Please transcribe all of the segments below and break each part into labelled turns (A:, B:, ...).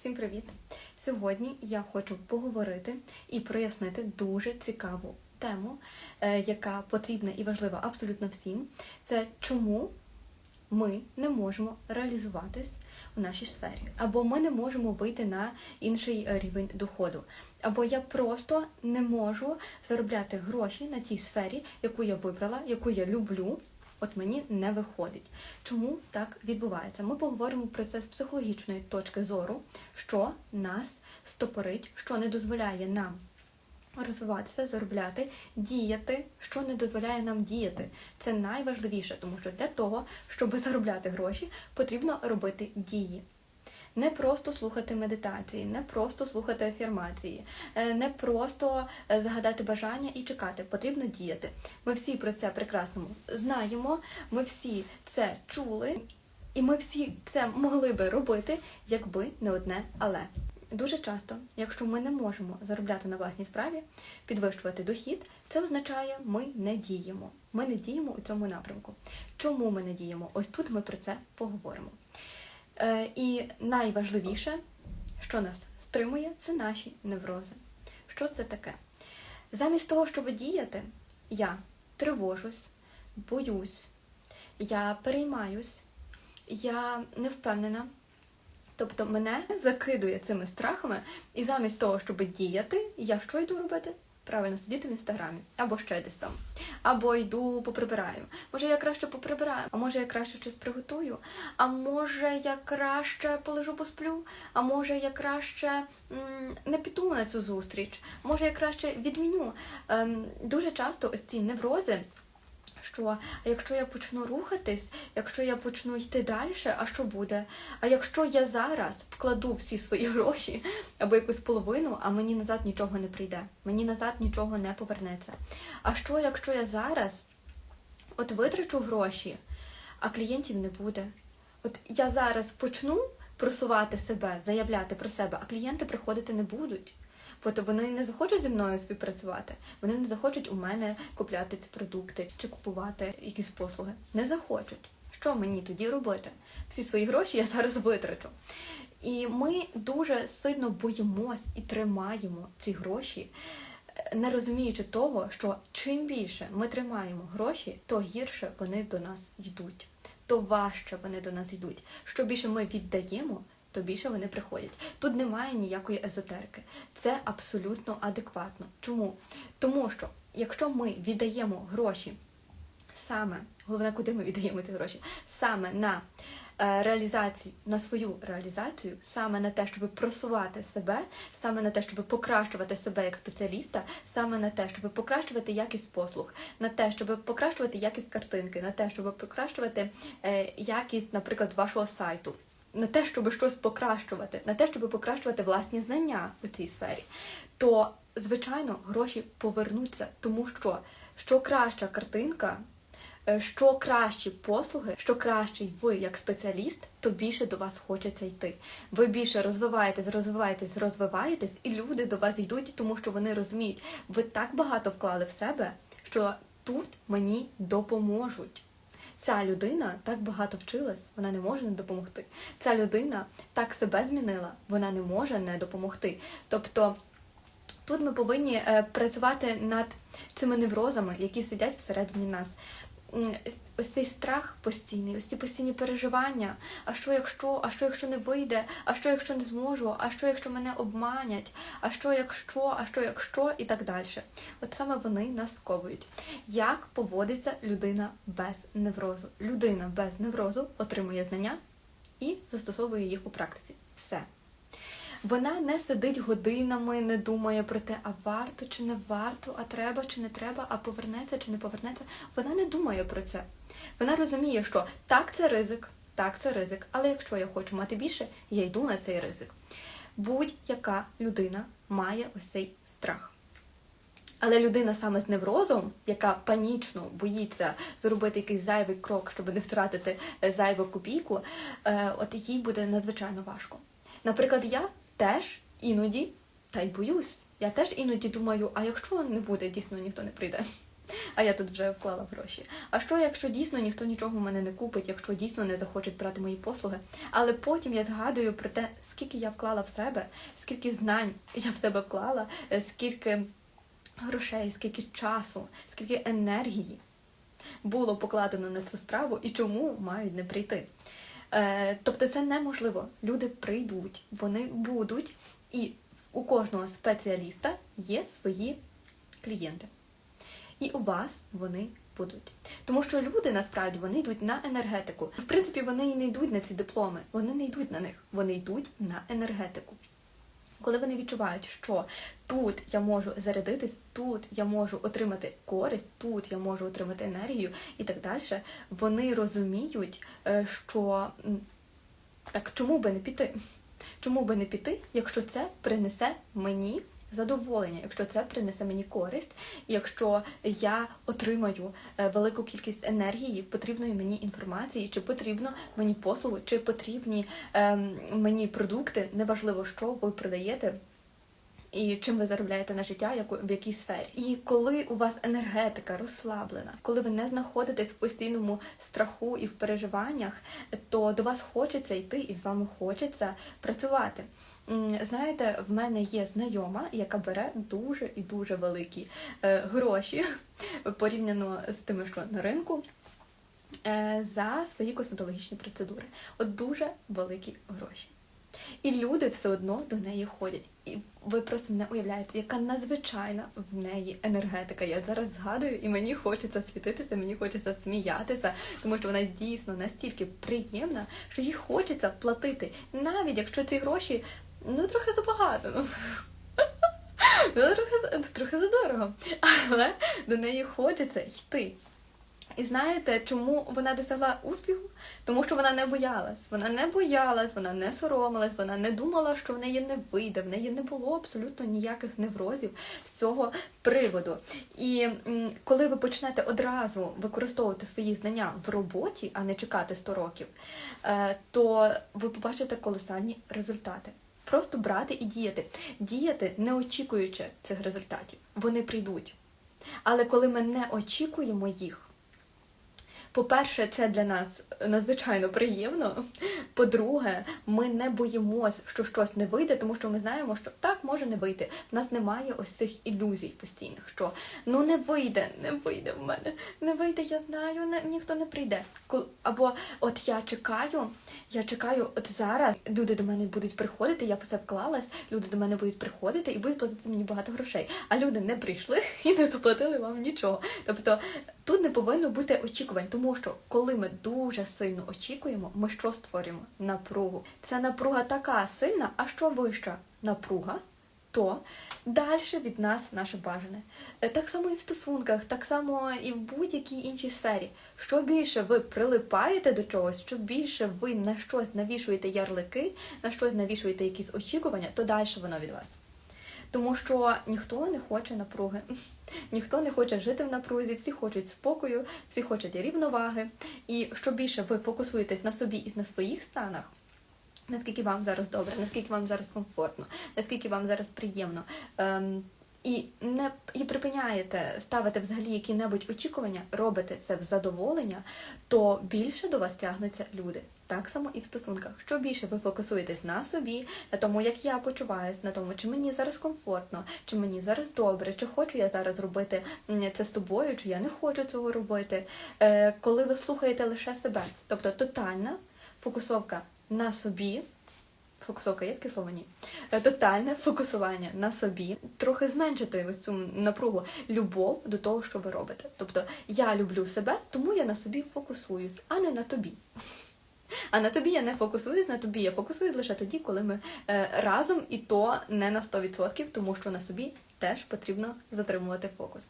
A: Всім привіт! Сьогодні я хочу поговорити і прояснити дуже цікаву тему, е, яка потрібна і важлива абсолютно всім. Це чому ми не можемо реалізуватись у нашій сфері, або ми не можемо вийти на інший е, рівень доходу, або я просто не можу заробляти гроші на тій сфері, яку я вибрала, яку я люблю. От мені не виходить. Чому так відбувається? Ми поговоримо про це з психологічної точки зору, що нас стопорить, що не дозволяє нам розвиватися, заробляти, діяти, що не дозволяє нам діяти. Це найважливіше, тому що для того, щоб заробляти гроші, потрібно робити дії. Не просто слухати медитації, не просто слухати афірмації, е, не просто е, загадати бажання і чекати. Потрібно діяти. Ми всі про це прекрасно знаємо, ми всі це чули, і ми всі це могли би робити, якби не одне але. Дуже часто, якщо ми не можемо заробляти на власній справі, підвищувати дохід, це означає, ми не діємо. Ми не діємо у цьому напрямку. Чому ми не діємо? Ось тут ми про це поговоримо. Е, І найважливіше, що нас стримує, це наші неврози. Що це таке? Замість того, щоб діяти, я тривожусь, боюсь, я переймаюсь, я не впевнена. Тобто мене закидує цими страхами, і замість того, щоб діяти, я що йду робити? Правильно, сидіти в інстаграмі, або ще десь там, або йду поприбираю. Може, я краще поприбираю, а може я краще щось приготую, а може я краще полежу посплю, а може я краще не піду на цю зустріч, може я краще відміню. Ем, дуже часто ось ці неврози. Що, а якщо я почну рухатись, якщо я почну йти далі, а що буде? А якщо я зараз вкладу всі свої гроші або якусь половину, а мені назад нічого не прийде, мені назад нічого не повернеться. А що, якщо я зараз от витрачу гроші, а клієнтів не буде? От я зараз почну просувати себе, заявляти про себе, а клієнти приходити не будуть. От вони не захочуть зі мною співпрацювати, вони не захочуть у мене купляти ці продукти чи купувати якісь послуги. Не захочуть. Що мені тоді робити? Всі свої гроші я зараз витрачу. І ми дуже сильно боїмось і тримаємо ці гроші, не розуміючи того, що чим більше ми тримаємо гроші, то гірше вони до нас йдуть, то важче вони до нас йдуть. Що більше ми віддаємо, то більше вони приходять. Тут немає ніякої езотерики. Це абсолютно адекватно. Чому? Тому що якщо ми віддаємо гроші саме, головне, куди ми віддаємо ці гроші, саме на е, реалізацію, на свою реалізацію, саме на те, щоб просувати себе, саме на те, щоб покращувати себе як спеціаліста, саме на те, щоб покращувати якість послуг, на те, щоб покращувати якість картинки, на те, щоб покращувати е, якість, наприклад, вашого сайту на те, щоб щось покращувати, на те, щоб покращувати власні знання у цій сфері, то, звичайно, гроші повернуться, тому що що краща картинка, е, що кращі послуги, що кращий ви як спеціаліст, то більше до вас хочеться йти. Ви більше розвиваєтесь, розвиваєтесь, розвиваєтесь, і люди до вас йдуть, тому що вони розуміють, ви так багато вклали в себе, що тут мені допоможуть. Ця людина так багато вчилась, вона не може не допомогти. Ця людина так себе змінила, вона не може не допомогти. Тобто тут ми повинні е, працювати над цими неврозами, які сидять всередині нас ось цей страх постійний, ось ці постійні переживання. А що якщо, а що якщо не вийде, а що якщо не зможу, а що якщо мене обманять, а що якщо, а що якщо, і так далі. От саме вони нас сковують. Як поводиться людина без неврозу? Людина без неврозу отримує знання і застосовує їх у практиці. Все. Вона не сидить годинами, не думає про те, а варто чи не варто, а треба чи не треба, а повернеться чи не повернеться. Вона не думає про це. Вона розуміє, що так, це ризик, так, це ризик, але якщо я хочу мати більше, я йду на цей ризик. Будь-яка людина має ось цей страх. Але людина саме з неврозом, яка панічно боїться зробити якийсь зайвий крок, щоб не втратити е, зайву копійку, е, от їй буде надзвичайно важко. Наприклад, я теж іноді, та й боюсь, я теж іноді думаю, а якщо не буде, дійсно ніхто не прийде. а я тут вже вклала гроші. А що, якщо дійсно ніхто нічого в мене не купить, якщо дійсно не захочуть брати мої послуги? Але потім я згадую про те, скільки я вклала в себе, скільки знань я в себе вклала, е, скільки грошей, скільки часу, скільки енергії було покладено на цю справу і чому мають не прийти. Е, тобто це неможливо. Люди прийдуть, вони будуть, і у кожного спеціаліста є свої клієнти. І у вас вони будуть. Тому що люди насправді вони йдуть на енергетику. В принципі, вони і не йдуть на ці дипломи, вони не йдуть на них, вони йдуть на енергетику. Коли вони відчувають, що тут я можу зарядитись, тут я можу отримати користь, тут я можу отримати енергію і так далі, вони розуміють, е, що так чому би не піти? Чому би не піти, якщо це принесе мені задоволення, якщо це принесе мені користь, якщо я отримаю е, велику кількість енергії, потрібної мені інформації, чи потрібно мені послугу, чи потрібні ем, мені продукти, неважливо, що ви продаєте. І чим ви заробляєте на життя, в якій сфері. І коли у вас енергетика розслаблена, коли ви не знаходитесь в постійному страху і в переживаннях, то до вас хочеться йти і з вами хочеться працювати. Знаєте, в мене є знайома, яка бере дуже і дуже великі е, гроші порівняно з тими, що на ринку. е, За свої косметологічні процедури. От дуже великі гроші. І люди все одно до неї ходять. І ви просто не уявляєте, яка надзвичайна в неї енергетика. Я зараз згадую, і мені хочеться світитися, мені хочеться сміятися, тому що вона дійсно настільки приємна, що їй хочеться платити, навіть якщо ці гроші ну трохи забагато. Ну. Ну, трохи, трохи задорого. Але до неї хочеться йти. І знаєте, чому вона досягла успіху? Тому що вона не боялась. Вона не боялась, вона не соромилась, вона не думала, що в неї не вийде, в неї не було абсолютно ніяких неврозів з цього приводу. І коли ви почнете одразу використовувати свої знання в роботі, а не чекати 100 років, е, то ви побачите колосальні результати. Просто брати і діяти. Діяти, не очікуючи цих результатів. Вони прийдуть. Але коли ми не очікуємо їх, по-перше, це для нас надзвичайно приємно. По-друге, ми не боїмось, що щось не вийде, тому що ми знаємо, що так може не вийти. В нас немає ось цих ілюзій постійних, що ну не вийде, не вийде в мене, не вийде, я знаю, не, ніхто не прийде. Або от я чекаю, я чекаю, от зараз люди до мене будуть приходити, я в це вклалась, люди до мене будуть приходити і будуть платити мені багато грошей. А люди не прийшли і не заплатили вам нічого. Тобто Тут не повинно бути очікувань, тому що коли ми дуже сильно очікуємо, ми що створюємо? Напругу. Ця напруга така сильна, а що вища напруга, то далі від нас наше бажане. Е, Так само і в стосунках, так само і в будь-якій іншій сфері. Що більше ви прилипаєте до чогось, що більше ви на щось навішуєте ярлики, на щось навішуєте якісь очікування, то далі воно від вас. Тому що ніхто не хоче напруги, ніхто не хоче жити в напрузі, всі хочуть спокою, всі хочуть рівноваги. І що більше ви фокусуєтесь на собі і на своїх станах, наскільки вам зараз добре, наскільки вам зараз комфортно, наскільки вам зараз приємно. Ем, і не і припиняєте ставити взагалі які-небудь очікування, робите це в задоволення, то більше до вас тягнуться люди. Так само і в стосунках. Що більше ви фокусуєтесь на собі, на тому, як я почуваюсь, на тому, чи мені зараз комфортно, чи мені зараз добре, чи хочу я зараз робити це з тобою, чи я не хочу цього робити. Е, коли ви слухаєте лише себе, тобто тотальна фокусовка на собі. Фокусовка є таке слово? Ні. Е, Тотальне фокусування на собі, трохи зменшити ось цю напругу, любов до того, що ви робите. Тобто я люблю себе, тому я на собі фокусуюсь, а не на тобі. А на тобі я не фокусуюсь, на тобі я фокусуюсь лише тоді, коли ми е, разом, і то не на 100%, тому що на собі теж потрібно затримувати фокус.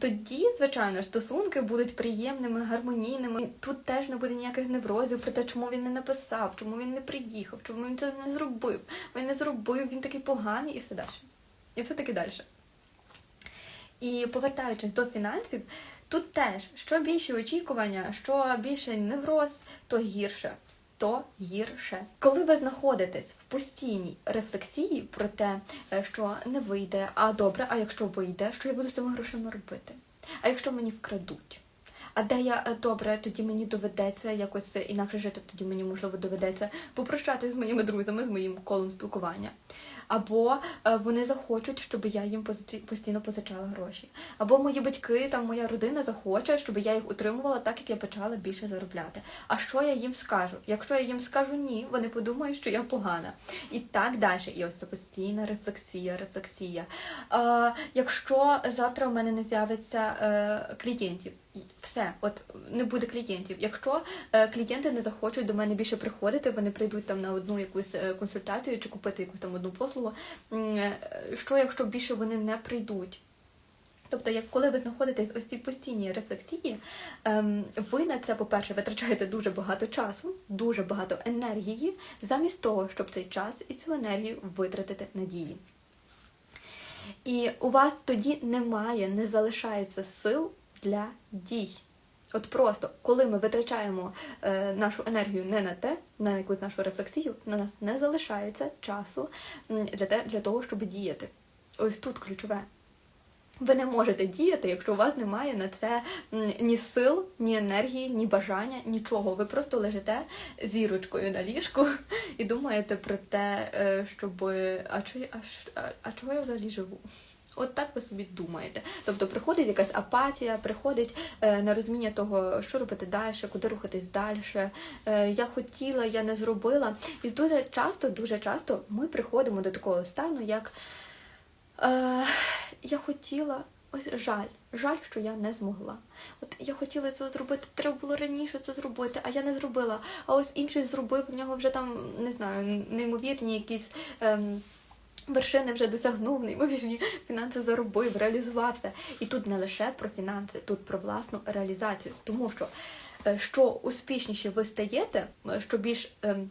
A: Тоді, звичайно стосунки будуть приємними, гармонійними. Тут теж не буде ніяких неврозів про те, чому він не написав, чому він не приїхав, чому він це не зробив. Він не зробив, він такий поганий і все далі. І все таки далі. І повертаючись до фінансів, тут теж що більше очікування, що більше невроз, то гірше. То гірше. Коли ви знаходитесь в постійній рефлексії про те, е, що не вийде, а добре, а якщо вийде, що я буду з цими грошима робити? А якщо мені вкрадуть? А де я е, добре, тоді мені доведеться якось інакше жити, тоді мені можливо доведеться попрощатися з моїми друзями, з моїм колом спілкування. Або е, вони захочуть, щоб я їм постійно позичала гроші. Або мої батьки, там моя родина захоче, щоб я їх утримувала так, як я почала більше заробляти. А що я їм скажу? Якщо я їм скажу ні, вони подумають, що я погана. І так далі. І ось це постійна рефлексія, рефлексія. Е, якщо завтра у мене не з'явиться е, клієнтів, все, от не буде клієнтів. Якщо е, клієнти не захочуть до мене більше приходити, вони прийдуть там на одну якусь е, консультацію чи купити якусь там одну послугу. е, Що якщо більше вони не прийдуть? Тобто, як коли ви знаходитесь ось цій постійній рефлексії, ем, ви на це, по-перше, витрачаєте дуже багато часу, дуже багато енергії, замість того, щоб цей час і цю енергію витратити на дії. І у вас тоді немає, не залишається сил для дій. От просто, коли ми витрачаємо е, нашу енергію не на те, на якусь нашу рефлексію, на нас не залишається часу для, те, для того, щоб діяти. Ось тут ключове. Ви не можете діяти, якщо у вас немає на це ні сил, ні енергії, ні бажання, нічого. Ви просто лежите зірочкою на ліжку і думаєте про те, е, щоб а, а, а, а чого я взагалі живу? От так ви собі думаєте. Тобто приходить якась апатія, приходить е, нерозуміння того, що робити далі, куди рухатись далі. Е, я хотіла, я не зробила. І дуже часто, дуже часто ми приходимо до такого стану, як е, я хотіла, ось жаль, жаль, що я не змогла. От я хотіла це зробити, треба було раніше це зробити, а я не зробила. А ось інший зробив, в нього вже там, не знаю, неймовірні якісь. Ем, Вершини вже досягнув, неймовірні фінанси заробив, реалізувався. І тут не лише про фінанси, тут про власну реалізацію. Тому що е, що успішніше ви стаєте, е, що більш ем,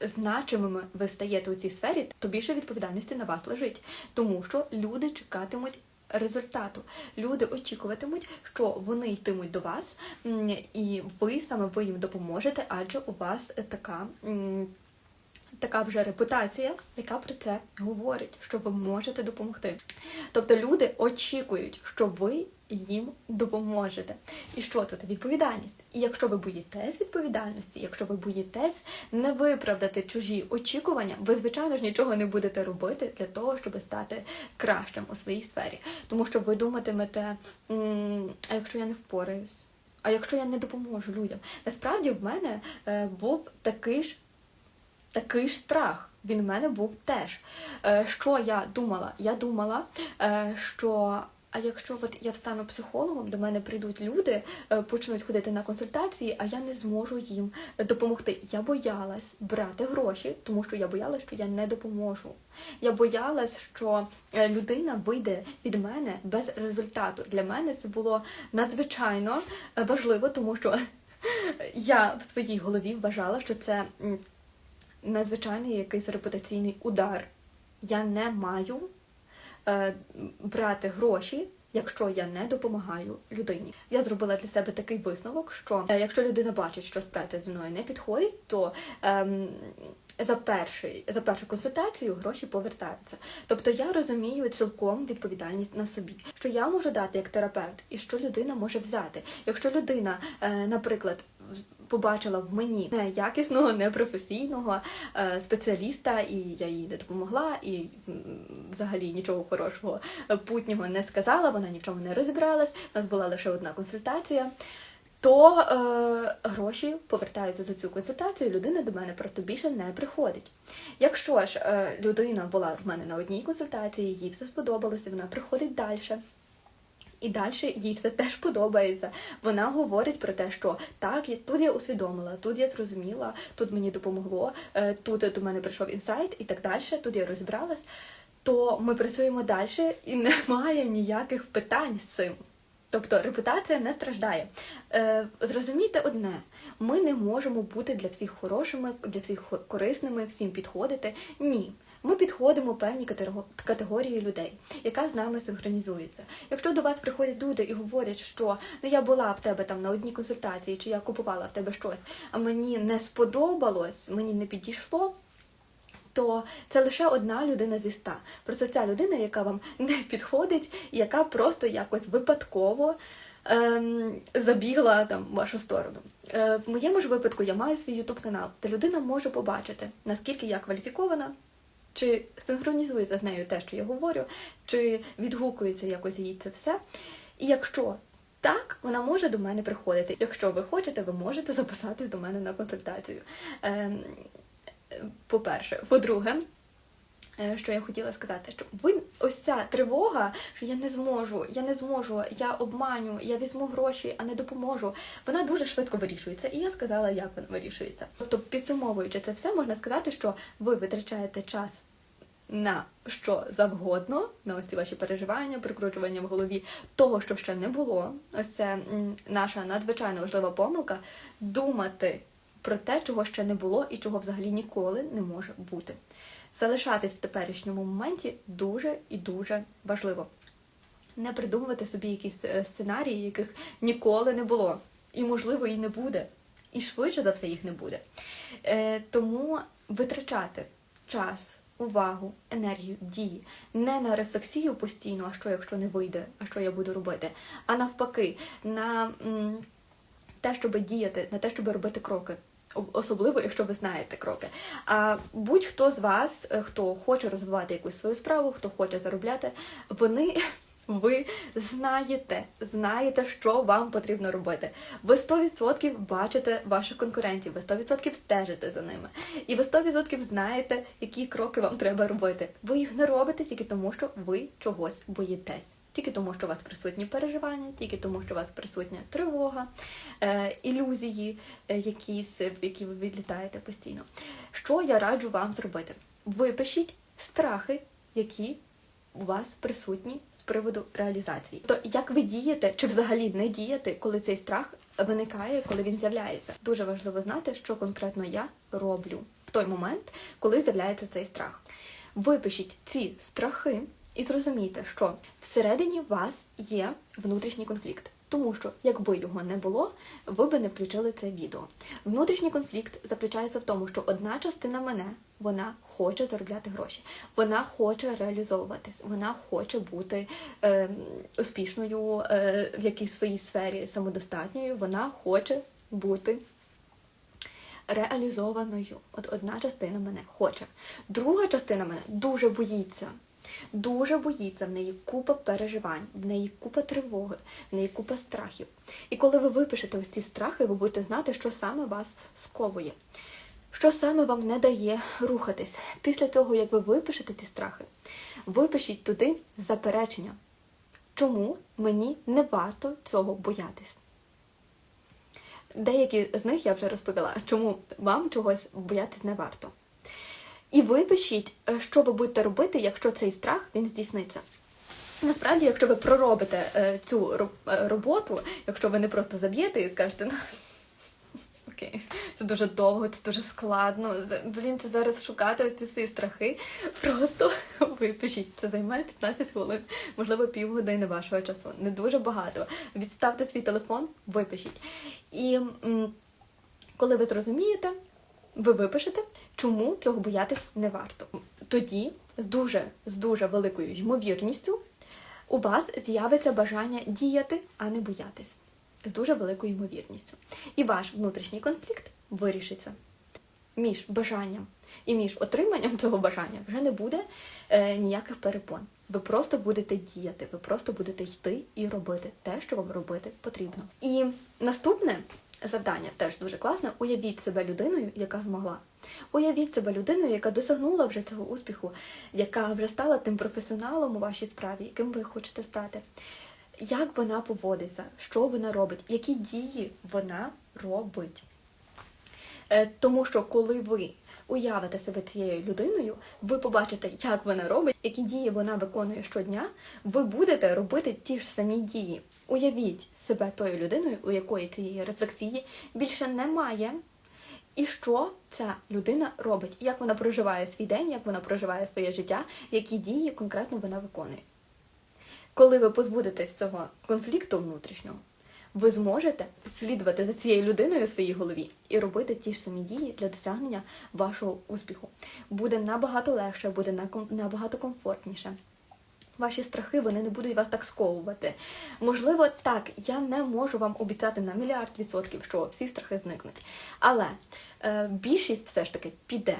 A: значимими ви стаєте у цій сфері, то більше відповідальності на вас лежить. Тому що люди чекатимуть результату. Люди очікуватимуть, що вони йтимуть до вас, і ви саме ви їм допоможете, адже у вас е, така. Така вже репутація, яка про це говорить, що ви можете допомогти. Тобто люди очікують, що ви їм допоможете. І що тут відповідальність? І якщо ви боїтесь відповідальності, якщо ви боїтесь не виправдати чужі очікування, ви, звичайно ж, нічого не будете робити для того, щоб стати кращим у своїй сфері. Тому що ви думатимете, а якщо я не впораюсь, а якщо я не допоможу людям, насправді в мене е, був такий ж такий ж страх. Він в мене був теж. Е, Що я думала? Я думала, е, що а якщо от я встану психологом, до мене прийдуть люди, е, почнуть ходити на консультації, а я не зможу їм допомогти. Я боялась брати гроші, тому що я боялась, що я не допоможу. Я боялась, що людина вийде від мене без результату. Для мене це було надзвичайно важливо, тому що я в своїй голові вважала, що це. Надзвичайний якийсь репутаційний удар. Я не маю е, брати гроші, якщо я не допомагаю людині. Я зробила для себе такий висновок, що е, якщо людина бачить, що справа зі мною не підходить, то ем, за перший, за першу консультацію гроші повертаються. Тобто я розумію цілком відповідальність на собі, що я можу дати як терапевт, і що людина може взяти. Якщо людина, е, наприклад, побачила в мені неякісного, непрофесійного е, спеціаліста, і я їй не допомогла, і взагалі нічого хорошого путнього не сказала, вона ні в чому не розібралась. У нас була лише одна консультація. То е, гроші повертаються за цю консультацію, людина до мене просто більше не приходить. Якщо ж е, людина була в мене на одній консультації, їй все сподобалося, вона приходить далі. І далі їй все теж подобається. Вона говорить про те, що так, я, тут я усвідомила, тут я зрозуміла, тут мені допомогло, е, тут до мене прийшов інсайт і так далі, тут я розібралась, то ми працюємо далі і немає ніяких питань з цим. Тобто репутація не страждає. Е, зрозумійте одне: ми не можемо бути для всіх хорошими, для всіх корисними, всім підходити. Ні. Ми підходимо катего- категорії людей, яка з нами синхронізується. Якщо до вас приходять люди і говорять, що ну я була в тебе там на одній консультації, чи я купувала в тебе щось, а мені не сподобалось, мені не підійшло, то це лише одна людина зі ста. Просто ця людина, яка вам не підходить, яка просто якось випадково ем, забігла там в вашу сторону. Е, в моєму ж випадку я маю свій ютуб канал, де людина може побачити, наскільки я кваліфікована, чи синхронізується з нею те, що я говорю, чи відгукується якось їй це все. І якщо так, вона може до мене приходити. Якщо ви хочете, ви можете записатись до мене на консультацію. Ем, по-перше, по-друге, е, що я хотіла сказати, що ви ось ця тривога, що я не зможу, я не зможу, я обманю, я візьму гроші, а не допоможу. Вона дуже швидко вирішується. І я сказала, як вона вирішується. Тобто, підсумовуючи це все, можна сказати, що ви витрачаєте час. На що завгодно, на ось ці ваші переживання, прикручування в голові того, що ще не було. Ось це наша надзвичайно важлива помилка думати про те, чого ще не було і чого взагалі ніколи не може бути. Залишатись в теперішньому моменті дуже і дуже важливо. Не придумувати собі якісь е, сценарії, яких ніколи не було. І, можливо, і не буде. І швидше за все їх не буде. Е, тому витрачати час, увагу, енергію, дії не на рефлексію постійно, а що якщо не вийде, а що я буду робити, а навпаки, на м, те, щоб діяти, на те, щоб робити кроки. Особливо, якщо ви знаєте кроки. А будь-хто з вас, е, хто хоче розвивати якусь свою справу, хто хоче заробляти, вони. Ви знаєте, знаєте, що вам потрібно робити. Ви 100% бачите ваших конкурентів, ви 100% стежите за ними. І ви 100% знаєте, які кроки вам треба робити. Ви їх не робите тільки тому, що ви чогось боїтесь. Тільки тому, що у вас присутні переживання, тільки тому, що у вас присутня тривога, е, ілюзії, е, якісь, в які ви відлітаєте постійно. Що я раджу вам зробити? Випишіть страхи, які у вас присутні з приводу реалізації. То як ви дієте, чи взагалі не дієте, коли цей страх виникає, коли він з'являється? Дуже важливо знати, що конкретно я роблю в той момент, коли з'являється цей страх. Випишіть ці страхи. І зрозумійте, що всередині вас є внутрішній конфлікт. Тому що, якби його не було, ви би не включили це відео. Внутрішній конфлікт заключається в тому, що одна частина мене вона хоче заробляти гроші, вона хоче реалізовуватись, вона хоче бути е, успішною е, в якійсь своїй сфері самодостатньою, вона хоче бути. Реалізованою. От одна частина мене хоче. Друга частина мене дуже боїться. Дуже боїться, в неї купа переживань, в неї купа тривоги, в неї купа страхів. І коли ви випишете ось ці страхи, ви будете знати, що саме вас сковує, що саме вам не дає рухатись. Після того, як ви випишете ці страхи, випишіть туди заперечення, чому мені не варто цього боятись. Деякі з них я вже розповіла, чому вам чогось боятись не варто. І випишіть, е, що ви будете робити, якщо цей страх він здійсниться. Насправді, якщо ви проробите е, цю роботу, якщо ви не просто заб'єте і скажете, ну окей, це дуже довго, це дуже складно. Блін, це зараз шукати ось ці свої страхи. Просто випишіть, це займе 15 хвилин, можливо, півгодини вашого часу. Не дуже багато. Відставте свій телефон, випишіть. І коли ви зрозумієте, ви випишете, чому цього боятись не варто. Тоді з дуже з дуже великою ймовірністю у вас з'явиться бажання діяти, а не боятись. З дуже великою ймовірністю. І ваш внутрішній конфлікт вирішиться. Між бажанням і між отриманням цього бажання вже не буде е, ніяких перепон. Ви просто будете діяти, ви просто будете йти і робити те, що вам робити потрібно. І наступне завдання теж дуже класне. Уявіть себе людиною, яка змогла. Уявіть себе людиною, яка досягнула вже цього успіху, яка вже стала тим професіоналом у вашій справі, яким ви хочете стати. Як вона поводиться, що вона робить, які дії вона робить. Е, тому що коли ви уявите себе цією людиною, ви побачите, як вона робить, які дії вона виконує щодня, ви будете робити ті ж самі дії. Уявіть себе тою людиною, у якої цієї рефлексії більше немає. І що ця людина робить, як вона проживає свій день, як вона проживає своє життя, які дії конкретно вона виконує. Коли ви позбудетесь цього конфлікту внутрішнього, ви зможете слідувати за цією людиною у своїй голові і робити ті ж самі дії для досягнення вашого успіху. Буде набагато легше, буде набагато комфортніше. Ваші страхи вони не будуть вас так сковувати. Можливо, так, я не можу вам обіцяти на мільярд відсотків, що всі страхи зникнуть. Але е, більшість все ж таки піде.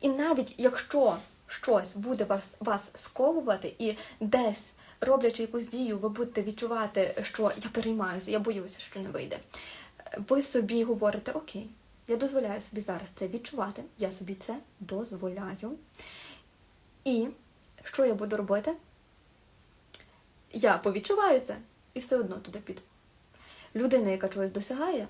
A: І навіть якщо щось буде вас, вас сковувати, і десь, роблячи якусь дію, ви будете відчувати, що я переймаюся, я боюся, що не вийде. Ви собі говорите, окей, я дозволяю собі зараз це відчувати, я собі це дозволяю. І що я буду робити? Я повідчуваю це і все одно туди піду. Людина, яка чогось досягає,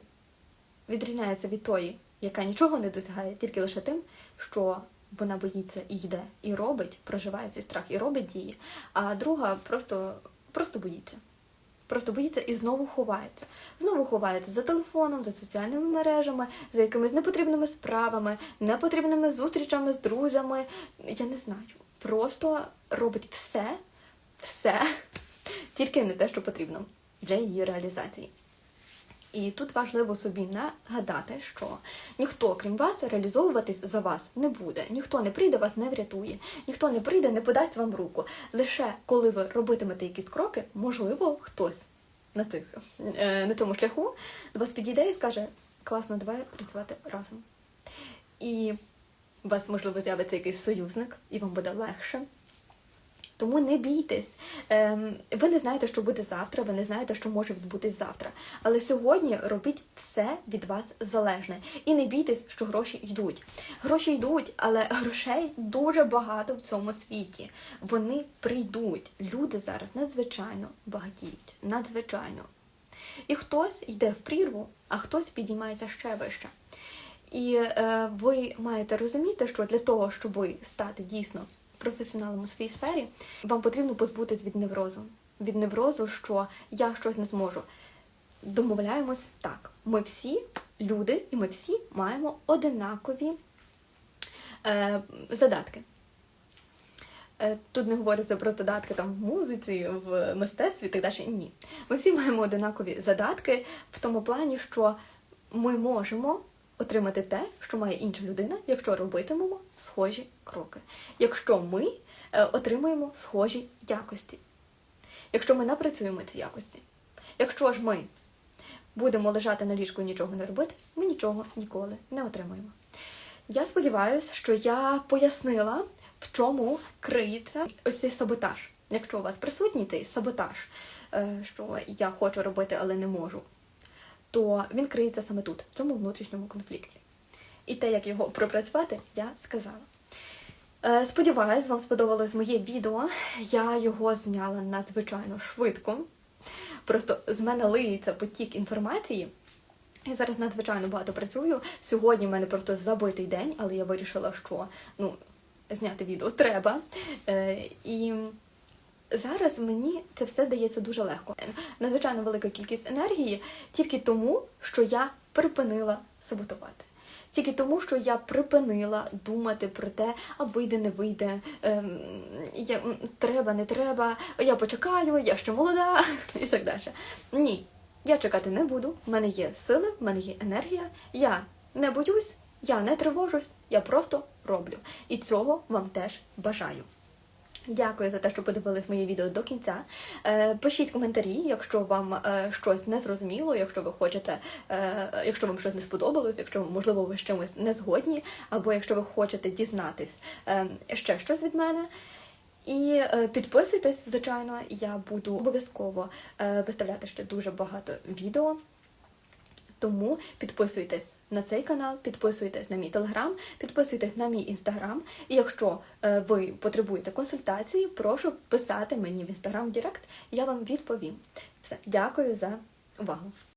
A: відрізняється від тої, яка нічого не досягає, тільки лише тим, що вона боїться і йде, і робить, проживає цей страх і робить дії, а друга просто, просто боїться. Просто боїться і знову ховається. Знову ховається за телефоном, за соціальними мережами, за якимись непотрібними справами, непотрібними зустрічами з друзями. Я не знаю. Просто робить все, все, тільки не те, що потрібно для її реалізації. І тут важливо собі нагадати, що ніхто, крім вас, реалізовуватись за вас не буде. Ніхто не прийде, вас не врятує, ніхто не прийде, не подасть вам руку. Лише коли ви робитимете якісь кроки, можливо, хтось на цих е, на цьому шляху до вас підійде і скаже: класно, давай працювати разом. І у вас, можливо, з'явиться якийсь союзник, і вам буде легше. Тому не бійтесь. Ем, ви не знаєте, що буде завтра, ви не знаєте, що може відбутись завтра. Але сьогодні робіть все від вас залежне. І не бійтесь, що гроші йдуть. Гроші йдуть, але грошей дуже багато в цьому світі. Вони прийдуть. Люди зараз надзвичайно багатіють. Надзвичайно. І хтось йде в прірву, а хтось підіймається ще вище. І е, ви маєте розуміти, що для того, щоб стати дійсно професіоналом у своїй сфері, вам потрібно позбутись від неврозу. Від неврозу, що я щось не зможу. Домовляємось так. Ми всі люди, і ми всі маємо одинакові е, задатки. Е, Тут не говориться про задатки там в музиці, в мистецтві і так далі. Ні. Ми всі маємо одинакові задатки в тому плані, що ми можемо отримати те, що має інша людина, якщо робитимемо схожі кроки. Якщо ми е, отримуємо схожі якості. Якщо ми напрацюємо ці якості. Якщо ж ми будемо лежати на ліжку і нічого не робити, ми нічого ніколи не отримаємо. Я сподіваюся, що я пояснила, в чому криється ось цей саботаж. Якщо у вас присутній цей саботаж, е, що я хочу робити, але не можу, то він криється саме тут, в цьому внутрішньому конфлікті. І те, як його пропрацювати, я сказала. Е, Сподіваюсь, вам сподобалось моє відео. Я його зняла надзвичайно швидко. Просто з мене лиється потік інформації. Я зараз надзвичайно багато працюю. Сьогодні в мене просто забитий день, але я вирішила, що ну, зняти відео треба. Е, і зараз мені це все дається дуже легко. Надзвичайно велика кількість енергії тільки тому, що я припинила саботувати. Тільки тому, що я припинила думати про те, а вийде, не вийде, ем, я, треба, не треба, я почекаю, я ще молода і так далі. Ні, я чекати не буду. В мене є сили, в мене є енергія. Я не боюсь, я не тривожусь, я просто роблю. І цього вам теж бажаю. Дякую за те, що подивились моє відео до кінця. Е, пишіть коментарі, якщо вам е, щось не зрозуміло, якщо ви хочете, е, якщо вам щось не сподобалось, якщо можливо ви з чимось не згодні, або якщо ви хочете дізнатись ще щось від мене. І підписуйтесь, звичайно, я буду обов'язково виставляти ще дуже багато відео. Тому підписуйтесь на цей канал, підписуйтесь на мій телеграм, підписуйтесь на мій інстаграм. І якщо е, ви потребуєте консультації, прошу писати мені в інстаграм Директ, я вам відповім. Все, дякую за увагу.